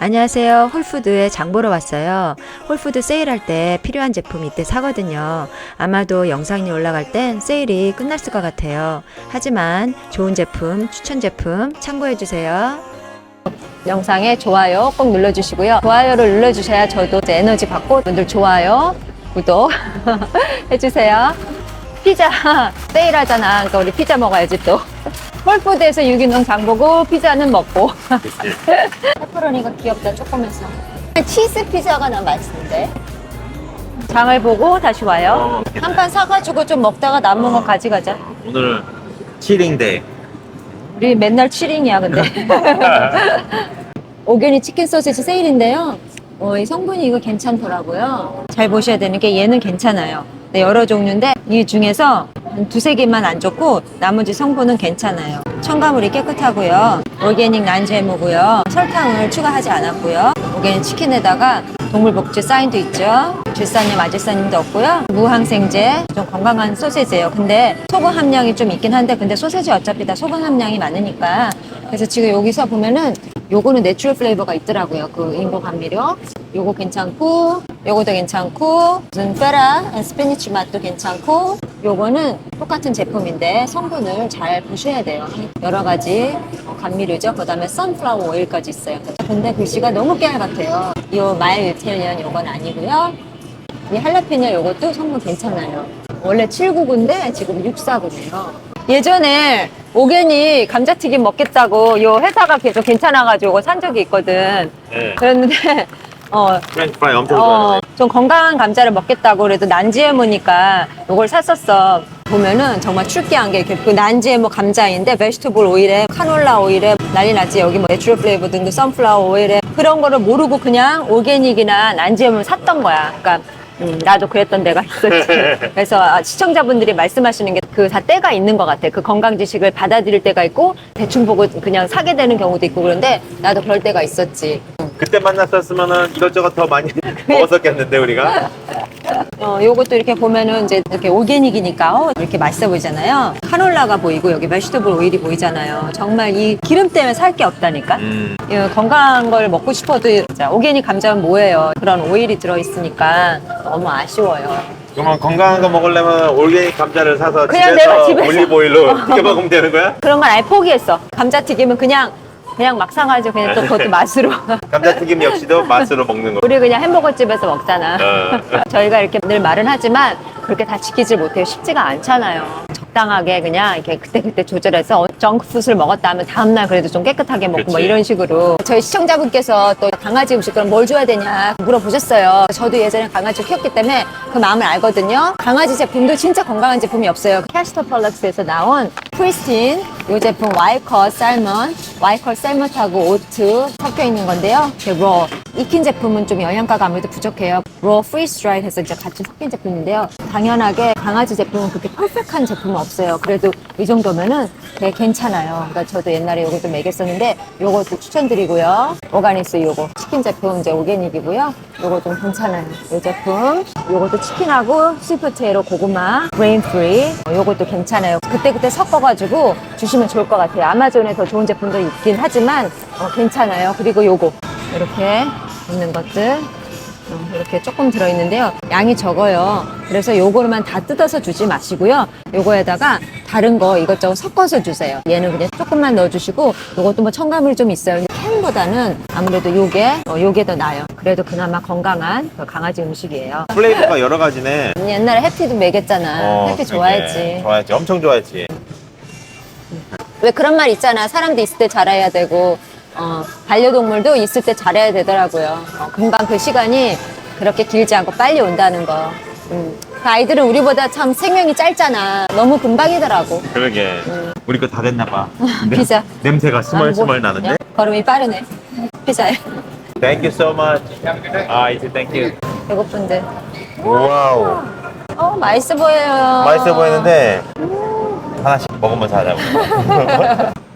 안녕하세요. 홀푸드에 장 보러 왔어요. 홀푸드 세일할 때 필요한 제품 이때 사거든요. 아마도 영상이 올라갈 땐 세일이 끝났을 것 같아요. 하지만 좋은 제품, 추천 제품 참고해주세요. 영상에 좋아요 꼭 눌러주시고요. 좋아요를 눌러주셔야 저도 에너지 받고 분들 좋아요, 구독 해주세요. 피자 세일하잖아. 그러니까 우리 피자 먹어야지 또. 홀푸드에서 유기농 장 보고 피자는 먹고. 페퍼로니가 귀엽다 조그면서. 치즈 피자가 나 맛있는데. 장을 보고 다시 와요. 한 판 사가지고 좀 먹다가 남은 거 가져가자. 오늘은 치링데이 우리 맨날 7인이야 근데 오게니 치킨 소시지 세일인데요 어, 이 성분이 이거 괜찮더라고요 잘 보셔야 되는 게 얘는 괜찮아요 네, 여러 종류인데 이 중에서 한 두세 개만 안 좋고 나머지 성분은 괜찮아요. 첨가물이 깨끗하고요. 오게닉 난제모고요. 설탕을 추가하지 않았고요. 오게닉 치킨에다가 동물복지 사인도 있죠. 질산염 아질산염도 없고요. 무항생제 좀 건강한 소세지예요. 근데 소금 함량이 좀 있긴 한데 근데 소세지 어차피 다 소금 함량이 많으니까. 그래서 지금 여기서 보면은 요거는 내추럴 플레이버가 있더라고요. 그 인공 감미료 요거 괜찮고 요거도 괜찮고 무슨 페라 스피니치 맛도 괜찮고 요거는 똑같은 제품인데 성분을 잘 보셔야 돼요. 여러 가지 어, 감미료죠. 그 다음에 선플라워 오일까지 있어요. 근데 글씨가 너무 깨알 같아요. 요 마일 이탈리안 요건 아니고요. 이 할라피뇨 요것도 성분 괜찮아요. 원래 799인데 지금 649네요. 예전에 오게니 감자튀김 먹겠다고 요 회사가 계속 괜찮아가지고 산 적이 있거든. 네. 그랬는데 어, 프렌치 프라이 엄청 어, 좋아요 좀 건강한 감자를 먹겠다고 그래도 난지에모니까 이걸 샀었어. 보면은 정말 출기한 게 그 난지에모 감자인데 베지터블 오일에 카놀라 오일에 난리 났지 여기 뭐 내추럴 플레이버 등도 선플라워 오일에 그런 거를 모르고 그냥 오게닉이나 난지에모를 샀던 거야. 그러니까 음, 나도 그랬던 데가 있었지. 그래서 아, 시청자분들이 말씀하시는 게 그 다 때가 있는 것 같아. 그 건강 지식을 받아들일 때가 있고 대충 보고 그냥 사게 되는 경우도 있고 그런데 나도 그럴 때가 있었지. 그때 만났었으면은 이것저것 더 많이 먹었었겠는데 우리가 어, 요것도 이렇게 보면은 이제 이렇게 오게닉이니까 어, 이렇게 맛있어 보이잖아요. 카놀라가 보이고 여기 베지터블 오일이 보이잖아요. 정말 이 기름 때문에 살 게 없다니까. 음, 이 건강한 걸 먹고 싶어도 자, 오게닉 감자는 뭐예요? 그런 오일이 들어 있으니까 너무 아쉬워요. 그러면 건강한 거 먹으려면 올게닉 감자를 사서 그냥 집에서, 내가 집에서. 올리브 오일로 튀겨 먹으면 되는 거야? 그런 건 아예 포기했어. 감자 튀김은 그냥 그냥 막 사가지고 그냥 또 그것도 맛으로. 감자튀김 역시도 맛으로 먹는 거 우리 그냥 햄버거 집에서 먹잖아. 어. 저희가 이렇게 늘 말은 하지만 그렇게 다 지키질 못해요. 쉽지가 않잖아요. 적당하게 그냥 이렇게 그때그때 조절해서 정크푸드를 먹었다 하면 다음날 그래도 좀 깨끗하게 먹고 뭐 그치. 이런 식으로 저희 시청자분께서 또 강아지 음식 그럼 뭘 줘야 되냐 물어보셨어요. 저도 예전에 강아지 키웠기 때문에 그 마음을 알거든요. 강아지 제품도 진짜 건강한 제품이 없어요. 캐스터 펄럭스에서 나온 프리스틴 이 제품 와이컷 살먼 와이컷 살먼하고 오트 섞여 있는 건데요. 이렇게 러 익힌 제품은 좀 영양가가 아무래도 부족해요. 러 프리스 드라이 해서 이제 같이 섞인 제품인데요. 당연하게 강아지 제품은 그렇게 퍼펙트한 제품은 없어요. 그래도 이 정도면은 되게 괜찮아요. 그러니까 저도 옛날에 요것도 먹였었는데 요것도 추천드리고요. 오가니스 요거 치킨 제품 이제 오게닉이고요. 요거 좀 괜찮아요. 이 제품 요것도 치킨하고 스위프트에로 고구마 브레인 프리 요것도 괜찮아요. 그때그때 섞어가지고 주시면 좋을 것 같아요. 아마존에 더 좋은 제품도 있긴 하지만 어, 괜찮아요. 그리고 요거 이렇게 있는 것들 어, 이렇게 조금 들어있는데요. 양이 적어요. 그래서 요거로만 다 뜯어서 주지 마시고요. 요거에다가 다른 거 이것저것 섞어서 주세요. 얘는 그냥 조금만 넣어주시고 요것도 뭐 첨가물이 좀 있어요. 캔보다는 아무래도 요게 어, 요게 더 나아요. 그래도 그나마 건강한 그 강아지 음식이에요. 플레이버가 여러 가지네 옛날에 해피도 먹였잖아. 어, 해피. 좋아했지. 좋아했지 엄청 좋아했지 왜 그런 말 있잖아. 사람도 있을 때 잘해야 되고, 어, 반려동물도 있을 때 잘해야 되더라고요. 어, 금방 그 시간이 그렇게 길지 않고 빨리 온다는 거. 음. 그 아이들은 우리보다 참 생명이 짧잖아. 너무 금방이더라고. 그러게 우리 거 다 됐나 봐 음. 피자. 냄새가 스멀스멀 아, 뭐, 나는데 걸음이 빠르네. 피자에. Thank you so much 아 이제 thank you 배고픈데. 와우 어, 맛있어 보여요. 맛있어 보이는데 하나씩 먹으면서 하자고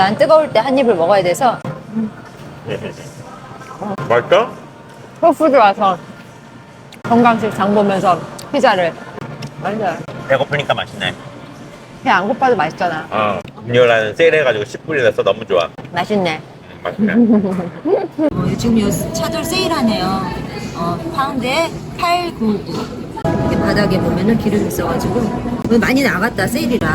일단 뜨거울 때 한 입을 먹어야 돼서 맛있다? 홀푸드 와서 건강식 장 보면서 피자를. 맛있어요. 배고프니까 맛있네 배안 고파도 맛있잖아. 아, 금요일날은 세일해가지고 10불이라서 너무 좋아. 맛있네. 음, 맛있네. 어, 요즘 요 차돌 세일하네요. 어, 파운드에 899. 이렇게 바닥에 보면은 기름 있어가지고 오늘 많이 나갔다 세일이라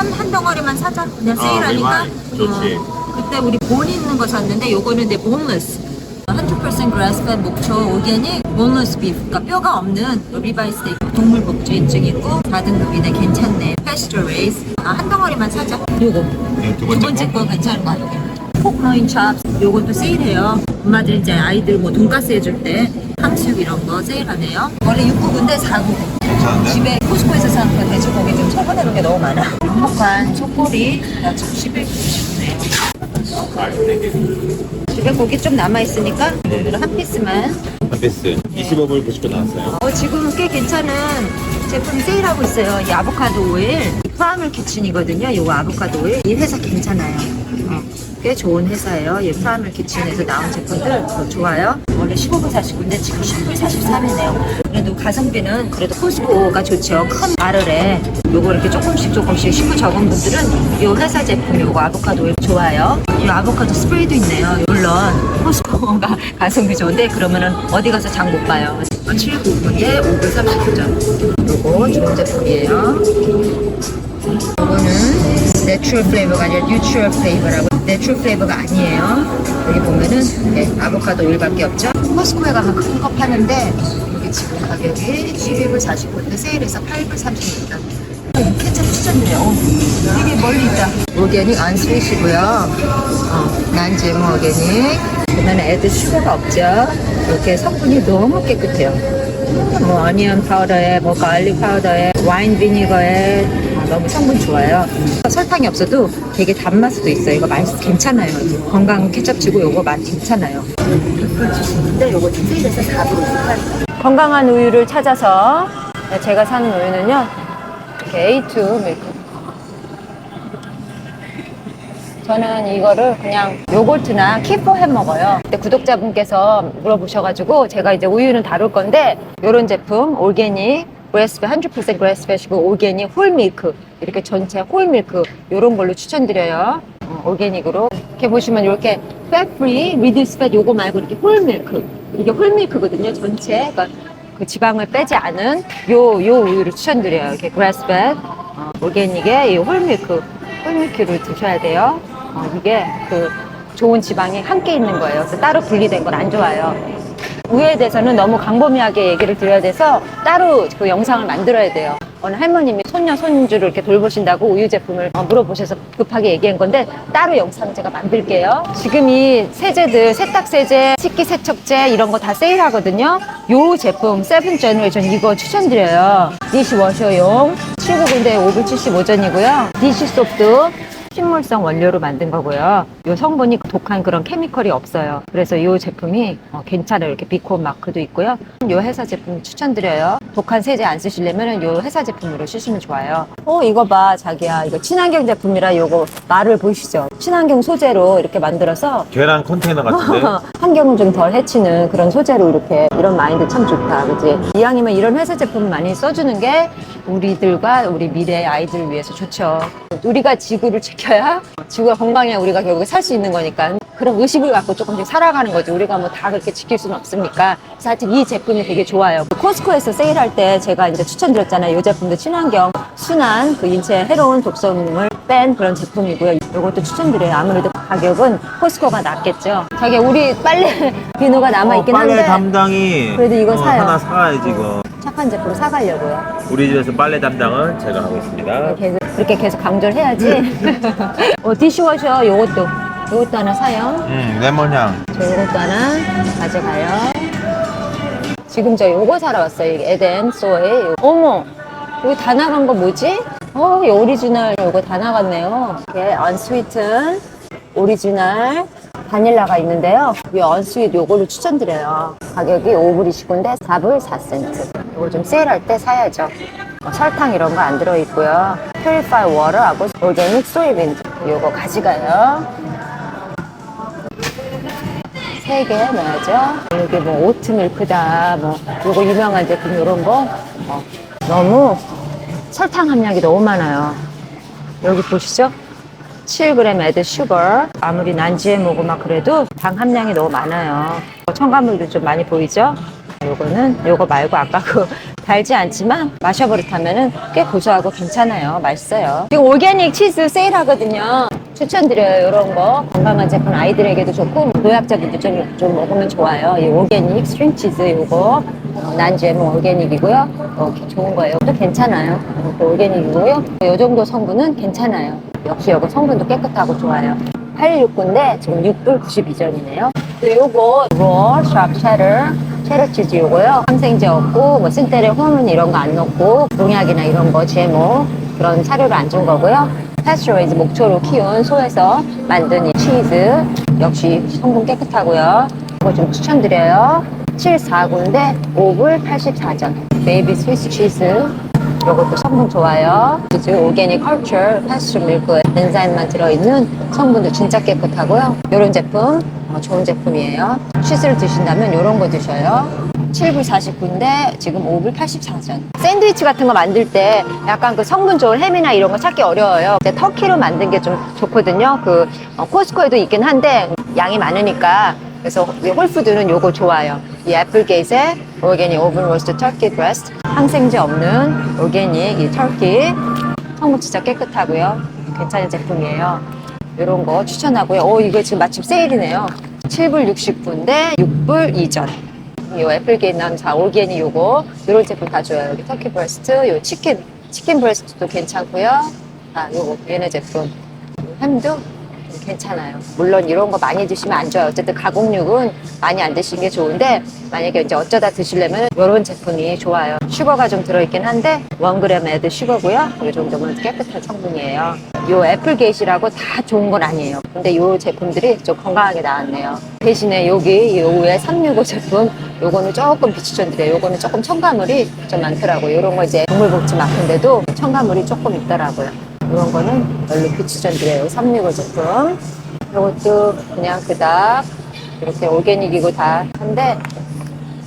한, 한 덩어리만 사자. 그냥 어, 세일하니까. 리바이. 좋지. 어, 그때 우리 본 있는 거 샀는데 요거는 내 boneless. 100% grass-fed 목초 오게닉 boneless beef. 그러니까 뼈가 없는 리바이 스테이크 동물 복지 인증 있고 4등급이네 괜찮네. pasture race 아, 한 덩어리만 사자. 요거. 네, 두두 번째 거. 괜찮은 거 같아요. 포크로인 찹 요것도 세일해요. 엄마들 이제 아이들 뭐 돈가스 해줄 때. 탕수육 이런 거 세일하네요. 원래 699인데 499. 괜찮은데? 집에 코스코에서 사는 그 돼지고기 좀 처분해놓은 게 너무 많아. 행복한 속꼬리 나 지금 1199네요. 집에 고기 좀 남아있으니까 오늘은 한 피스만 한 피스 25불 99 나왔어요. 어, 지금 꽤 괜찮은 제품 세일하고 있어요. 이 아보카도 오일, 프라밀 키친이거든요. 요거 아보카도 오일. 이 회사 괜찮아요. 어, 꽤 좋은 회사예요. 이 프라밀 키친에서 나온 제품들 어, 좋아요. 원래 15불 49인데 지금 10불 43이네요. 그래도 가성비는 그래도 코스코가 좋죠. 큰 마를에 요거 이렇게 조금씩 조금씩 식구 적은 분들은 요 회사 제품 요거 아보카도 좋아요. 이 아보카도 스프레이도 있네요. 물론 코스코가 가성비 좋은데 그러면은 어디 가서 장 못 봐요. 799에 539점. 요거 좋은 제품이에요. 요거는 내추럴 플레이버가 아니라 뉴트럴 플레이버라고 내추럴 플레이버가 아니에요. 여기 보면은 네, 아보카도 오일밖에 없죠. 코스코에 가면 큰 거 파는데 여기 지금 가격이 12불 49인데 세일해서 8불 30입니다. 케첩 추천드려요. 어, 되게 멀리 있다. 오게닉 안스윗이고요. 어, 난지모 오게닉. 보면 애들 슈거가 없죠. 이렇게 성분이 너무 깨끗해요. 뭐 어니언 파우더에 뭐 갈릭 파우더에 와인 비니거에 어, 너무 성분 좋아요. 설탕이 없어도 되게 단맛도 있어요. 이거 맛있 괜찮아요. 건강 케첩치고 요거 맛 괜찮아요. 근데 세일해서 4불 58. 건강한 우유를 찾아서 제가 사는 우유는요. 이렇게 A2 밀크. 저는 이거를 그냥 요거트나 키포 해 먹어요. 근데 구독자분께서 물어보셔가지고 제가 이제 우유는 다룰 건데 요런 제품 올게닉 그레스페 100% 그레스페시고 올게닉 홀밀크 이렇게 전체 홀밀크 요런 걸로 추천드려요. 어, 올게닉으로 이렇게 보시면 이렇게 fat free, reduced fat 요거 말고 이렇게 홀밀크 이게 홀밀크거든요. 전체 그러니까 그 지방을 빼지 않은 요, 요 우유를 추천드려요. 이렇게 그라스펫, 어, 오게닉의 이 홀밀크, 홀밀크를 드셔야 돼요. 어, 이게 그 좋은 지방이 함께 있는 거예요. 그래서 따로 분리된 건 안 좋아요. 우유에 대해서는 너무 광범위하게 얘기를 드려야 돼서 따로 그 영상을 만들어야 돼요. 어느 할머님이 손녀, 손주를 이렇게 돌보신다고 우유 제품을 어, 물어보셔서 급하게 얘기한 건데 따로 영상 제가 만들게요. 지금 이 세제들, 세탁 세제, 식기 세척제 이런 거 다 세일하거든요. 요 제품, 세븐 제너레이션 이거 추천드려요. 디시 워셔용 799인데 575전이고요. 디시소프트 식물성 원료로 만든 거고요. 이 성분이 독한 그런 케미컬이 없어요. 그래서 이 제품이 어, 괜찮아요. 이렇게 비콘 마크도 있고요. 이 회사 제품 추천드려요. 독한 세제 안 쓰시려면 이 회사 제품으로 쓰시면 좋아요. 어 이거 봐 자기야 이거 친환경 제품이라 이거 말을 보이시죠? 친환경 소재로 이렇게 만들어서 계란 컨테이너 같은데? 환경을 좀 덜 해치는 그런 소재로 이렇게 이런 마인드 참 좋다 그지 이왕이면 이런 회사 제품 많이 써주는 게 우리들과 우리 미래의 아이들을 위해서 좋죠 우리가 지구를 지켜야 지구가 건강해야 우리가 결국에 살 수 있는 거니까. 그런 의식을 갖고 조금씩 살아가는 거지. 우리가 뭐 다 그렇게 지킬 수는 없으니까. 그래서 하여튼 이 제품이 되게 좋아요. 코스코에서 세일할 때 제가 이제 추천드렸잖아요. 이 제품도 친환경 순한 그 인체에 해로운 독성을 뺀 그런 제품이고요. 이것도 추천드려요. 아무래도 가격은 코스코가 낫겠죠. 자기 우리 빨래 비누가 남아있긴 어, 빨래 한데. 담당이 그래도 이거 어, 사요. 하나 사가야지 이거. 착한 제품 사가려고요 우리 집에서 빨래 담당은 제가 하고 있습니다. 계속, 그렇게 계속 강조를 해야지 어, 디시워셔 요것도 요것도 하나 사요 음, 레몬향. 저 요것도 하나 가져가요. 지금 저 요거 사러 왔어요. 이게 에덴 소에. 어머, 이거 다 나간 거 뭐지? 어, 이 오리지널 요거 다 나갔네요. 이게 언스위튼 오리지널 바닐라가 있는데요. 이 언스윗 요거를 추천드려요. 가격이 5불이시군데 4불 4센트. 요거 좀 세일할 때 사야죠. 어, 설탕 이런 거 안 들어있고요. 퓨리파이 워터하고 오게닉 소이빈 요거 가져가요. 세 개 넣어야죠. 여기 뭐 오트 밀크다, 뭐 요거 유명한 제품 요런 거 어, 너무 설탕 함량이 너무 많아요. 여기 보시죠? 7g 애드 슈거 아무리 난지에 먹고 막 그래도 당 함량이 너무 많아요 첨가물도 좀 많이 보이죠? 요거는 요거 말고 아까 그 달지 않지만 마셔버릇하면은 꽤 고소하고 괜찮아요. 맛있어요. 지금 올게닉 치즈 세일하거든요. 추천드려요. 이런 거. 건강한 제품 아이들에게도 좋고 노약자들도 좀, 좀 먹으면 좋아요. 이 올게닉 스트링 치즈 요거. 어, 난지에먹 올게닉이고요. 어, 좋은 거예요. 또 괜찮아요. 또 올게닉이고요. 이 정도 성분은 괜찮아요. 역시 요거 성분도 깨끗하고 좋아요. 869인데 지금 6불 92전이네요. 요거 로샵 쉐러 요거요. 항생제 없고 뭐 신테레 호르몬 이런 거 안 넣고 농약이나 이런 거 GMO 그런 사료를 안 준 거고요. 패스처라이즈 목초로 키운 소에서 만든 이 치즈 역시 성분 깨끗하고요. 이거 좀 추천드려요. 749인데 5불 84전. 베이비 스위스 치즈 요것도 성분 좋아요. 치즈, 오게닉 컬처, 패스처 밀크, 엔자임만 들어있는 성분도 진짜 깨끗하고요. 이런 제품 어, 좋은 제품이에요. 치즈를 드신다면 이런 거 드셔요. 7불 49인데 지금 5불 84전. 샌드위치 같은 거 만들 때 약간 그 성분 좋은 햄이나 이런 거 찾기 어려워요. 이제 터키로 만든 게 좀 좋거든요. 그 어, 코스코에도 있긴 한데 양이 많으니까 그래서 이 홀푸드는 요거 좋아요. 이 애플게이트의 오게닉 오븐 로스트 터키 브레스트 항생제 없는 오게닉 이 터키 성분 진짜 깨끗하고요. 괜찮은 제품이에요. 이런 거 추천하고요. 오 이거 지금 마침 세일이네요. 7불 69인데 6불 이전. 이 애플게이트 나온 자 오게닉 요거 이런 제품 다 좋아요. 여기 터키 브레스트, 요 치킨 치킨 브레스트도 괜찮고요. 아 요거 얘네 제품 햄도 괜찮아요. 물론 이런 거 많이 드시면 안 좋아요. 어쨌든 가공육은 많이 안 드시는 게 좋은데 만약에 이제 어쩌다 드시려면 이런 제품이 좋아요. 슈거가 좀 들어있긴 한데 1g 애드 슈거고요. 이 정도면 깨끗한 성분이에요. 요 애플게이시라고 다 좋은 건 아니에요. 근데 요 제품들이 좀 건강하게 나왔네요. 대신에 여기 요 위에 365 제품 요거는 조금 비추천드려요. 요거는 조금 첨가물이 좀 많더라고요. 요런 거 이제 동물복지 마크인데도 첨가물이 조금 있더라고요. 이런 거는 별로 비추천드려요. 365 제품. 이것도 그냥 그닥 이렇게 오게닉이고 다 한데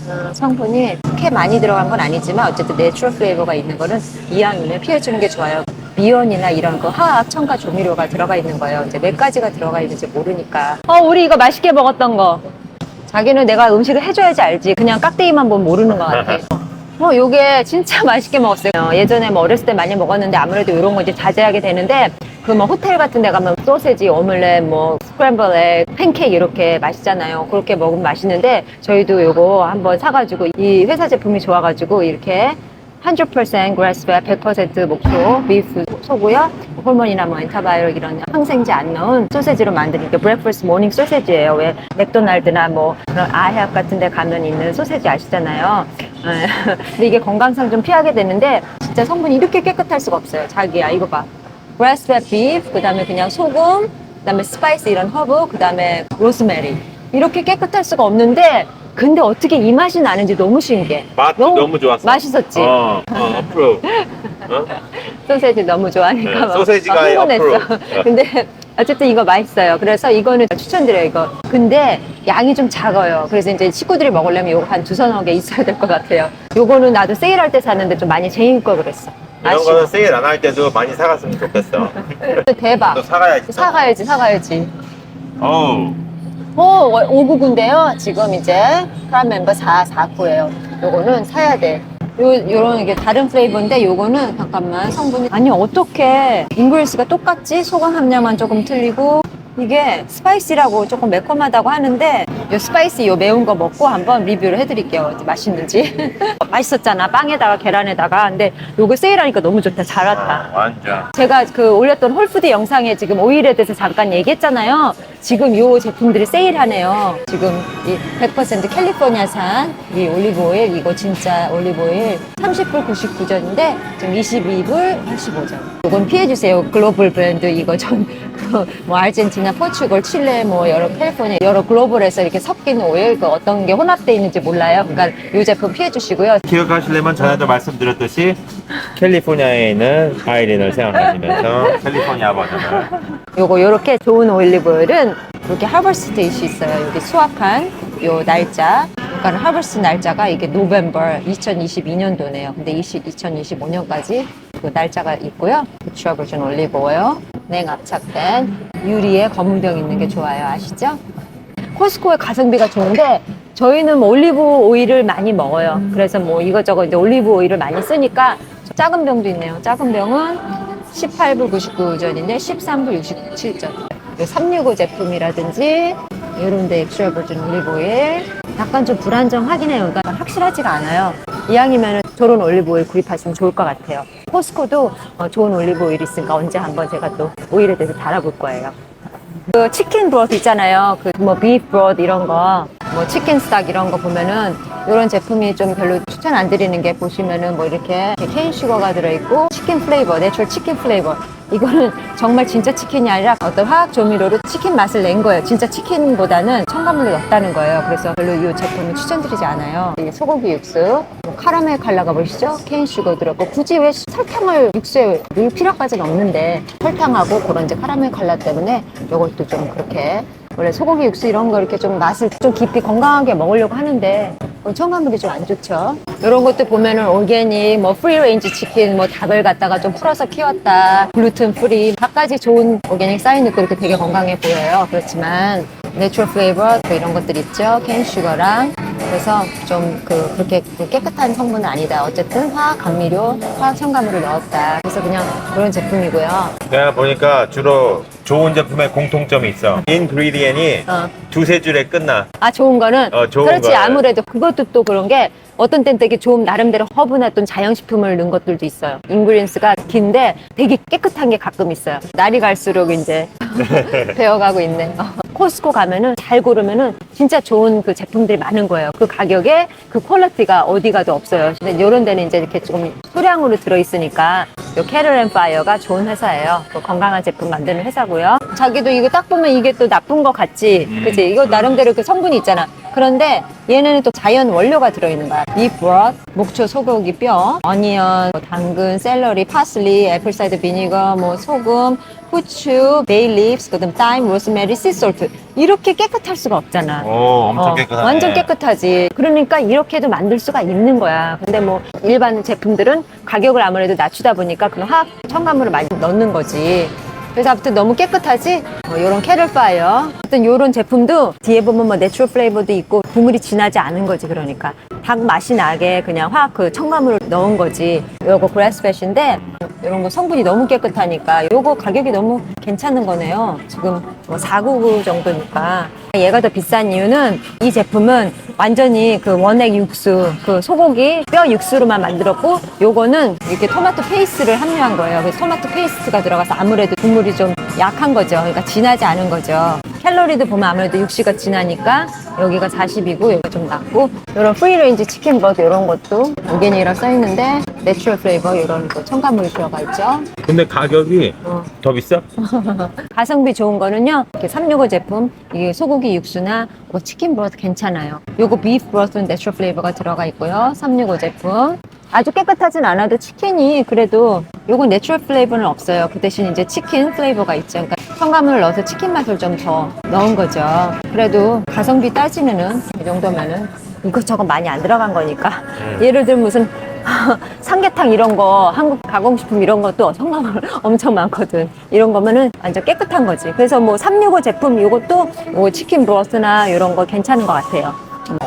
어, 성분이 그렇게 많이 들어간 건 아니지만 어쨌든 내추럴 플레이버가 있는 거는 이왕이면 피해주는 게 좋아요. 미원이나 이런 거 화학 첨가 조미료가 들어가 있는 거예요. 이제 몇 가지가 들어가 있는지 모르니까. 어, 우리 이거 맛있게 먹었던 거. 자기는 내가 음식을 해줘야지 알지. 그냥 깍대기만 보면 모르는 것 같아. 어, 요게 진짜 맛있게 먹었어요. 어, 예전에 뭐 어렸을 때 많이 먹었는데 아무래도 이런 거 이제 자제하게 되는데 그 뭐 호텔 같은 데 가면 소세지, 오믈렛, 뭐 스크램블 egg, 팬케이크 이렇게 맛있잖아요. 그렇게 먹으면 맛있는데 저희도 요거 한번 사가지고 이 회사 제품이 좋아가지고 이렇게 100% grass-fed, 100% 목소, 비프 소고요. 호르몬이나 뭐 엔타바이올 이런 항생제 안 넣은 소세지로 만든 게 브렉퍼스트 모닝 소세지예요. 왜 맥도날드나 뭐 그런 아해압 같은 데 가면 있는 소세지 아시잖아요. 예. 근데 이게 건강상 좀 피하게 되는데 진짜 성분이 이렇게 깨끗할 수가 없어요. 자기야 이거 봐. grass-fed beef, 그 다음에 그냥 소금, 그 다음에 스파이스 이런 허브, 그 다음에 로스메리 이렇게 깨끗할 수가 없는데 근데 어떻게 이 맛이 나는지 너무 신기해. 맛도 너무, 좋았어. 맛있었지. 어, 어, 어프로. 어? 소세지 너무 좋아하니까 네, 막 소세지가 막 흥분했어. 앞으로. 네. 근데 어쨌든 이거 맛있어요. 그래서 이거는 추천드려요. 이거. 근데 양이 좀 작아요. 그래서 이제 식구들이 먹으려면 이거 한두 서너 개 있어야 될 것 같아요. 요거는 나도 세일할 때 샀는데 좀 많이 재임 거 그랬어. 이런 아쉬워. 거는 세일 안 할 때도 많이 사갔으면 좋겠어. 대박. 또 사가야지. 사가야지, 사가야지. 어우. 오, 599인데요. 지금 이제 프라임 멤버 449예요. 요거는 사야 돼. 요, 요런 이게 다른 플레이버인데 요거는 잠깐만 성분이 아니 어떻게 인그리스가 똑같지? 소금 함량만 조금 틀리고 이게 스파이시라고 조금 매콤하다고 하는데 요 스파이시 요 매운 거 먹고 한번 리뷰를 해드릴게요. 맛있는지 맛있었잖아 빵에다가 계란에다가 근데 요거 세일하니까 너무 좋다 잘 왔다. 어, 완전. 제가 그 올렸던 홀푸드 영상에 지금 오일에 대해서 잠깐 얘기했잖아요. 지금 요 제품들이 세일하네요. 지금 이 100% 캘리포니아산 이 올리브 오일 이거 진짜 올리브 오일 30불 99전인데 지금 22불 85전. 이건 피해 주세요. 글로벌 브랜드 이거 전뭐 아르헨티나, 포르투갈, 칠레 뭐 여러 캘리포니아 여러 글로벌에서 이렇게 섞인 오일 그 어떤 게 혼합돼 있는지 몰라요. 그러니까 이 제품 피해 주시고요. 기억하시려면 전에도 말씀드렸듯이 캘리포니아에 있는 아이린을 생각하시면서 캘리포니아 버전을 요거 요렇게 좋은 올리브 오일은 이렇게 하버스트 데이시 있어요. 여기 수확한 요 날짜. 그러니까 하버스트 날짜가 이게 노벤버 2022년도네요. 근데 20, 2025년까지 그 날짜가 있고요. 부추와 버전 올리브 오일, 냉 압착된 유리에 검은 병 있는 게 좋아요. 아시죠? 코스코의 가성비가 좋은데 저희는 뭐 올리브 오일을 많이 먹어요. 그래서 뭐 이것저것 이제 올리브 오일을 많이 쓰니까 작은 병도 있네요. 작은 병은 18불 99전인데 13불 67전. 365 제품이라든지 이런 데 엑스트라 버진 올리브 오일 약간 좀 불안정하긴 해요. 그러니까 확실하지가 않아요. 이왕이면 저런 올리브 오일 구입하시면 좋을 것 같아요. 코스코도 어, 좋은 올리브 오일 있으니까 언제 한번 제가 또 오일에 대해서 달아볼 거예요. 그 치킨 브로드 있잖아요. 그 뭐 비프 브로드 이런 거, 뭐 치킨 스탁 이런 거 보면은 이런 제품이 좀 별로 추천 안 드리는 게 보시면은 뭐 이렇게 케인 슈거가 들어있고 치킨 플레이버, 내추럴 치킨 플레이버. 이거는 정말 진짜 치킨이 아니라 어떤 화학 조미료로 치킨 맛을 낸 거예요. 진짜 치킨보다는 첨가물을 넣었다는 거예요. 그래서 별로 이 제품은 추천드리지 않아요. 이 소고기 육수, 뭐 카라멜 칼라가 보이시죠? 케인 슈거 들었고 굳이 왜 설탕을 육수에 넣을 필요까지는 없는데 설탕하고 그런 이제 카라멜 칼라 때문에 이것도 좀 그렇게 원래 소고기 육수 이런 거 이렇게 좀 맛을 좀 깊이 건강하게 먹으려고 하는데 어, 첨가물이 좀 안 좋죠. 이런 것도 보면은 올게닉, 뭐 프리레인지 치킨, 뭐 닭을 갖다가 좀 풀어서 키웠다, 글루텐 프리, 갖가지 좋은 올게닉 쌓인 있고 이렇게 되게 건강해 보여요. 그렇지만 내추럴 플레이버 또 이런 것들 있죠. 캔 슈거랑 그래서 좀 그 그렇게 그 깨끗한 성분은 아니다. 어쨌든 화학 감미료, 화학 첨가물을 넣었다. 그래서 그냥 그런 제품이고요. 내가 보니까 주로 좋은 제품에 공통점이 있어. 인그리디언이 어. 두세 줄에 끝나. 아 좋은 거는 어, 좋은 그렇지 거는. 아무래도 그것도 또 그런 게 어떤 땐 되게 좋은 나름대로 허브나 또 자연식품을 넣은 것들도 있어요. 인그리언스가 긴데 되게 깨끗한 게 가끔 있어요. 날이 갈수록 이제 배워가고 있네. 어. 코스코 가면은 잘 고르면은 진짜 좋은 그 제품들이 많은 거예요. 그 가격에 그 퀄리티가 어디 가도 없어요. 근데 이런 데는 이제 이렇게 조금 소량으로 들어있으니까 요 캐럴 앤 파이어가 좋은 회사예요. 그 건강한 제품 만드는 회사고 요. 자기도 이거 딱 보면 이게 또 나쁜 것 같지. 그치? 이거 나름대로 그 성분이 있잖아. 그런데 얘네는 또 자연 원료가 들어있는 거야. 비프 브럿, 목초 소고기 뼈, 어니언, 뭐 당근, 샐러리, 파슬리, 애플사이드 비니거, 뭐 소금, 후추, 베일립스, 그다음 타임, 로스메리, 씨솔트 이렇게 깨끗할 수가 없잖아. 오, 엄청 어, 깨끗하네. 완전 깨끗하지. 그러니까 이렇게도 만들 수가 있는 거야. 근데 뭐 일반 제품들은 가격을 아무래도 낮추다 보니까 그런 화학 첨가물을 많이 넣는 거지. 그래서 아무튼 너무 깨끗하지? 뭐 이런 캐럴파이어. 어떤 이런 제품도 뒤에 보면 뭐 내추럴 플레이버도 있고 국물이 진하지 않은 거지 그러니까. 닭 맛이 나게 그냥 화학 그 첨가물을 넣은 거지. 요거 그라스펫인데 이런 거 성분이 너무 깨끗하니까 요거 가격이 너무 괜찮은 거네요. 지금 뭐 499 정도니까. 얘가 더 비싼 이유는 이 제품은 완전히 그 원액 육수, 그 소고기 뼈 육수로만 만들었고 요거는 이렇게 토마토 페이스를 함유한 거예요. 그래서 토마토 페이스트가 들어가서 아무래도 국물이 좀 약한 거죠. 그러니까 진 하지 않은 거죠. 캘로리도 보면 아무래도 육수가 진하니까 여기가 40이고 여기가 좀 낮고 이런 프리레인지 치킨 버드 이런 것도 오게닉이라고 써있는데 내추럴 플레이버 이런 거 첨가물이 들어가 있죠. 근데 가격이 어. 더 비싸? 가성비 좋은 거는요. 이렇게 365 제품, 이게 소고기 육수나 뭐 치킨 브로스 괜찮아요. 요거 비프 브로스는 내추럴 플레이버가 들어가 있고요. 365 제품. 아주 깨끗하진 않아도 치킨이 그래도 요건 내추럴 플레이버는 없어요. 그 대신 이제 치킨 플레이버가 있죠. 그러니까 첨가물을 넣어서 치킨 맛을 좀 더 넣은 거죠. 그래도 가성비 따지면은 이 정도면은 이것저것 많이 안 들어간 거니까. 예를 들면 무슨 삼계탕 이런 거, 한국 가공식품 이런 것도 첨가물 엄청 많거든. 이런 거면은 완전 깨끗한 거지. 그래서 뭐 365 제품 이것도 뭐 치킨 브로스나 이런 거 괜찮은 것 같아요.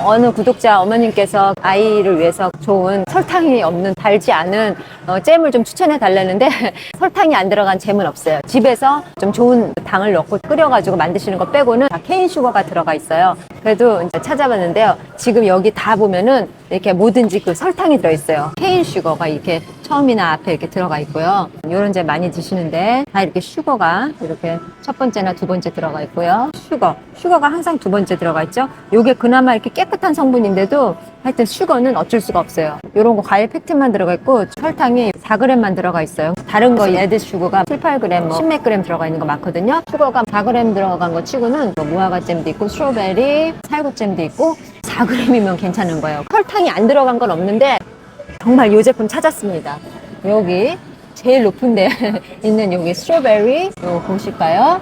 어느 구독자 어머님께서 아이를 위해서 좋은 설탕이 없는 달지 않은 어, 잼을 좀 추천해 달라는데 설탕이 안 들어간 잼은 없어요. 집에서 좀 좋은 당을 넣고 끓여가지고 만드시는 거 빼고는 다 케인 슈거가 들어가 있어요. 그래도 이제 찾아봤는데요. 지금 여기 다 보면은 이렇게 뭐든지 그 설탕이 들어있어요. 케인 슈거가 이렇게 처음이나 앞에 이렇게 들어가 있고요. 이런 제 많이 드시는데 다 이렇게 슈거가 이렇게 첫 번째나 두 번째 들어가 있고요. 슈거, 슈거가 항상 두 번째 들어가 있죠. 요게 그나마 이렇게 깨끗한 성분인데도 하여튼 슈거는 어쩔 수가 없어요. 요런 거 과일 팩트만 들어가 있고 설탕이 4g만 들어가 있어요. 다른 거 레드 슈거가 7, 8g, 뭐 10 몇 g 들어가 있는 거 많거든요. 슈거가 4g 들어간 거 치고는 뭐 무화과 잼도 있고 스트로베리, 살구잼도 있고 4g이면 괜찮은 거예요. 설탕이 안 들어간 건 없는데 정말 이 제품 찾았습니다. 여기 제일 높은 데 있는 여기 스트로베리 이거 보실까요?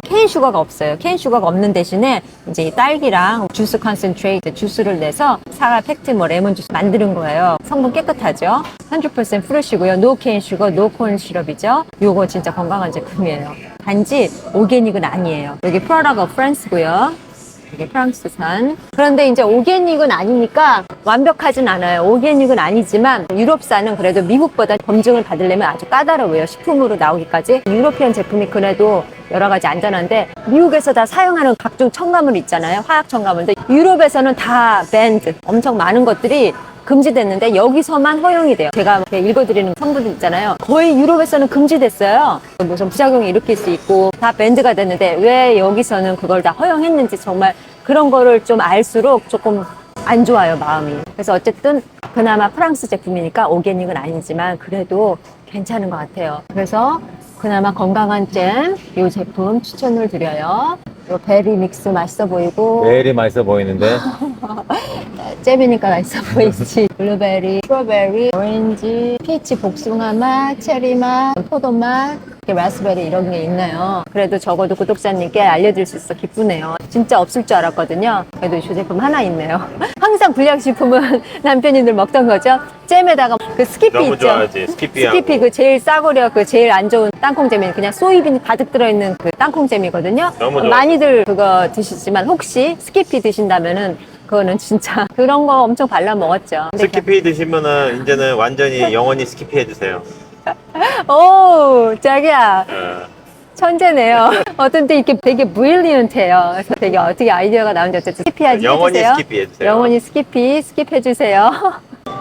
케인 슈거가 없어요. 케인 슈거가 없는 대신에 이제 이 딸기랑 주스 컨센트레이트 주스를 내서 사과 팩트 뭐 레몬 주스 만드는 거예요. 성분 깨끗하죠. 100% 프레시고요. 노 케인 슈거, 노 콘 시럽이죠. 요거 진짜 건강한 제품이에요. 단지 오게닉은 아니에요. 여기 프라다가 프랑스고요. 이게 프랑스산. 그런데 이제 오게닉은 아니니까 완벽하진 않아요. 오게닉은 아니지만 유럽산은 그래도 미국보다 검증을 받으려면 아주 까다로워요. 식품으로 나오기까지. 유로피안 제품이 그래도 여러 가지 안전한데 미국에서 다 사용하는 각종 첨가물 있잖아요. 화학 첨가물들. 유럽에서는 다 밴드. 엄청 많은 것들이 금지됐는데 여기서만 허용이 돼요. 제가 이렇게 읽어드리는 성분들 있잖아요. 거의 유럽에서는 금지됐어요. 무슨 부작용이 일으킬 수 있고 다 밴드가 됐는데 왜 여기서는 그걸 다 허용했는지 정말 그런 거를 좀 알수록 조금 안 좋아요 마음이. 그래서 어쨌든 그나마 프랑스 제품이니까 오게닉은 아니지만 그래도 괜찮은 것 같아요. 그래서 그나마 건강한 잼 이 제품 추천을 드려요. 요 베리 믹스 맛있어 보이고 매일이 맛있어 보이는데 잼이니까 맛있어 보이지. 블루베리, 스트로베리, 오렌지, 피치 복숭아 맛, 체리 맛, 포도 맛, 이렇게 라스베리 이런 게 있네요. 그래도 적어도 구독자님께 알려드릴 수 있어 기쁘네요. 진짜 없을 줄 알았거든요. 그래도 이 제품 하나 있네요. 항상 불량식품은 남편이 늘 먹던 거죠. 잼에다가 그 스키피 너무 있죠. 좋아하지 스키피하고 스키피 그 제일 싸구려 그 제일 안 좋은 땅콩잼이 그냥 소이빈 가득 들어있는 그 땅콩잼이거든요. 너무 좋아. 많이 들 그거 드시지만 혹시 스키피 드신다면은 그거는 진짜 그런 거 엄청 발라 먹었죠. 근데 스키피 드시면은 이제는 완전히 영원히 스키피 해주세요 오 자기야 어. 천재네요. 어떤 때 이렇게 되게 브릴리언트해요. 그래서 되게 어떻게 아이디어가 나오는지 어쨌든 스키피 하지 영원히 해주세요. 스키피 해주세요. 영원히 스키피 스킵 해주세요.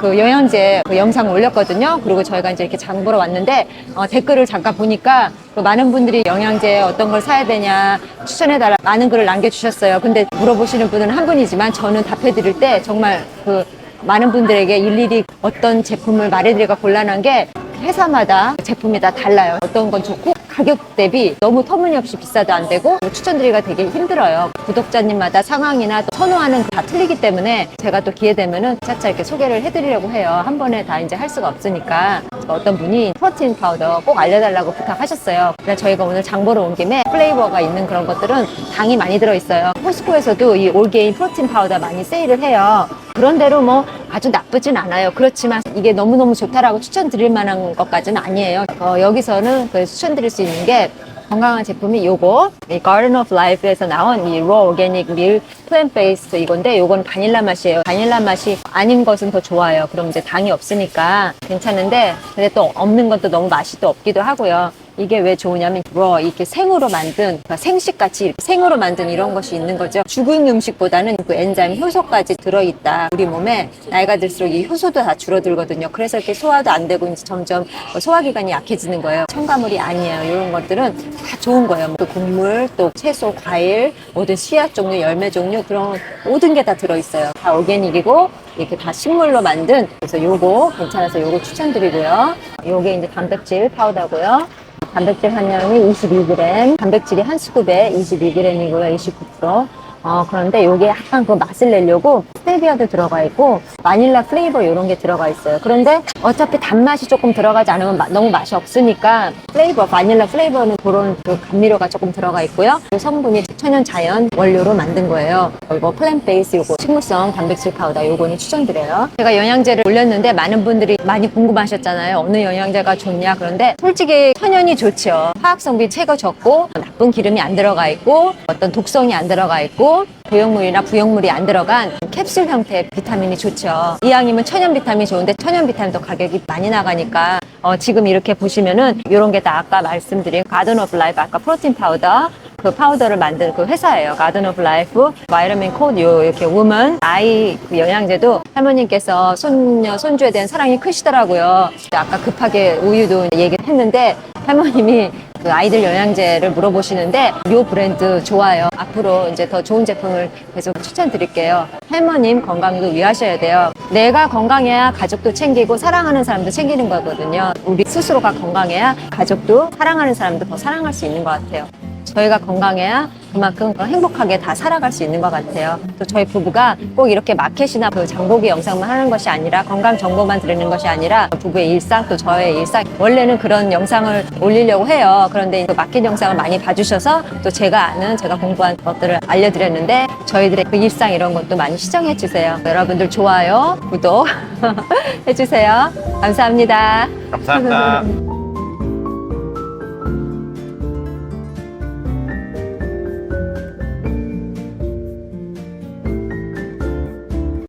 그 영양제 그 영상 올렸거든요. 그리고 저희가 이제 이렇게 장 보러 왔는데 어, 댓글을 잠깐 보니까 그 많은 분들이 영양제 어떤 걸 사야 되냐 추천해달라 많은 글을 남겨주셨어요. 근데 물어보시는 분은 한 분이지만 저는 답해드릴 때 정말 그 많은 분들에게 일일이 어떤 제품을 말해드리기가 곤란한 게 회사마다 제품이 다 달라요. 어떤 건 좋고 가격 대비 너무 터무니없이 비싸도 안 되고 추천드리기가 되게 힘들어요. 구독자님마다 상황이나 또 선호하는 다 틀리기 때문에 제가 또 기회 되면은 차차 이렇게 소개를 해드리려고 해요. 한 번에 다 이제 할 수가 없으니까 어떤 분이 프로틴 파우더 꼭 알려달라고 부탁하셨어요. 그래서 저희가 오늘 장 보러 온 김에 플레이버가 있는 그런 것들은 당이 많이 들어있어요. 포스코에서도 이 올게인 프로틴 파우더 많이 세일을 해요. 그런대로 뭐 아주 나쁘진 않아요. 그렇지만 이게 너무너무 좋다라고 추천드릴 만한 것까지는 아니에요. 어, 여기서는 그 추천드릴 수 있는 게 건강한 제품이 요거 이 Garden of Life에서 나온 이 Raw Organic Meal Plant Based 이건데 요건 바닐라 맛이에요. 바닐라 맛이 아닌 것은 더 좋아요. 그럼 이제 당이 없으니까 괜찮은데 근데 또 없는 것도 너무 맛이 또 없기도 하고요. 이게 왜 좋으냐면 raw 이렇게 생으로 만든 그러니까 생식같이 생으로 만든 이런 것이 있는 거죠. 죽은 음식보다는 그 엔자임 효소까지 들어있다. 우리 몸에 나이가 들수록 이 효소도 다 줄어들거든요. 그래서 이렇게 소화도 안 되고 이제 점점 소화기관이 약해지는 거예요. 첨가물이 아니에요. 이런 것들은 다 좋은 거예요. 그 곡물, 또 채소, 과일, 모든 씨앗 종류, 열매 종류 그런 모든 게 다 들어있어요. 다 오게닉이고 이렇게 다 식물로 만든 그래서 요거 괜찮아서 요거 추천드리고요. 요게 이제 단백질 파우더고요. 단백질 함량이 22g, 단백질이 한 스쿱에 22g이고요, 29%. 어, 그런데 요게 약간 그 맛을 내려고 스테비아도 들어가 있고 바닐라 플레이버 이런 게 들어가 있어요. 그런데 어차피 단맛이 조금 들어가지 않으면 마- 너무 맛이 없으니까 플레이버, 바닐라 플레이버는 그런 그 감미료가 조금 들어가 있고요. 그 성분이 천연 자연 원료로 만든 거예요. 이거 플랜 베이스 요거 식물성 단백질 파우더 요거는 추천드려요. 제가 영양제를 올렸는데 많은 분들이 많이 궁금하셨잖아요. 어느 영양제가 좋냐. 그런데 솔직히 천연이 좋죠. 화학 성분이 최고 적고 나쁜 기름이 안 들어가 있고 어떤 독성이 안 들어가 있고 고용물이나 부용물이 안 들어간 캡슐 형태의 비타민이 좋죠. 이왕이면 천연 비타민이 좋은데 천연 비타민도 가격이 많이 나가니까 어, 지금 이렇게 보시면은 이런 게 다 아까 말씀드린 가든 오브 라이프 아까 프로틴 파우더 그 파우더를 만든 그 회사예요. 가든 오브 라이프 바이러민 코드 요 이렇게 우먼 아이 그 영양제도 할머님께서 손녀 손주에 대한 사랑이 크시더라고요. 아까 급하게 우유도 얘기를 했는데 할머님이 그 아이들 영양제를 물어보시는데 요 브랜드 좋아요. 앞으로 이제 더 좋은 제품을 계속 추천드릴게요. 할머님 건강도 위하셔야 돼요. 내가 건강해야 가족도 챙기고 사랑하는 사람도 챙기는 거거든요. 우리 스스로가 건강해야 가족도 사랑하는 사람도 더 사랑할 수 있는 것 같아요. 저희가 건강해야 그만큼 행복하게 다 살아갈 수 있는 것 같아요. 또 저희 부부가 꼭 이렇게 마켓이나 그 장보기 영상만 하는 것이 아니라 건강 정보만 드리는 것이 아니라 부부의 일상 또 저의 일상 원래는 그런 영상을 올리려고 해요. 그런데 그 마켓 영상을 많이 봐주셔서 또 제가 아는 제가 공부한 것들을 알려드렸는데 저희들의 그 일상 이런 것도 많이 시청해 주세요. 여러분들 좋아요, 구독 해주세요. 감사합니다. 감사합니다.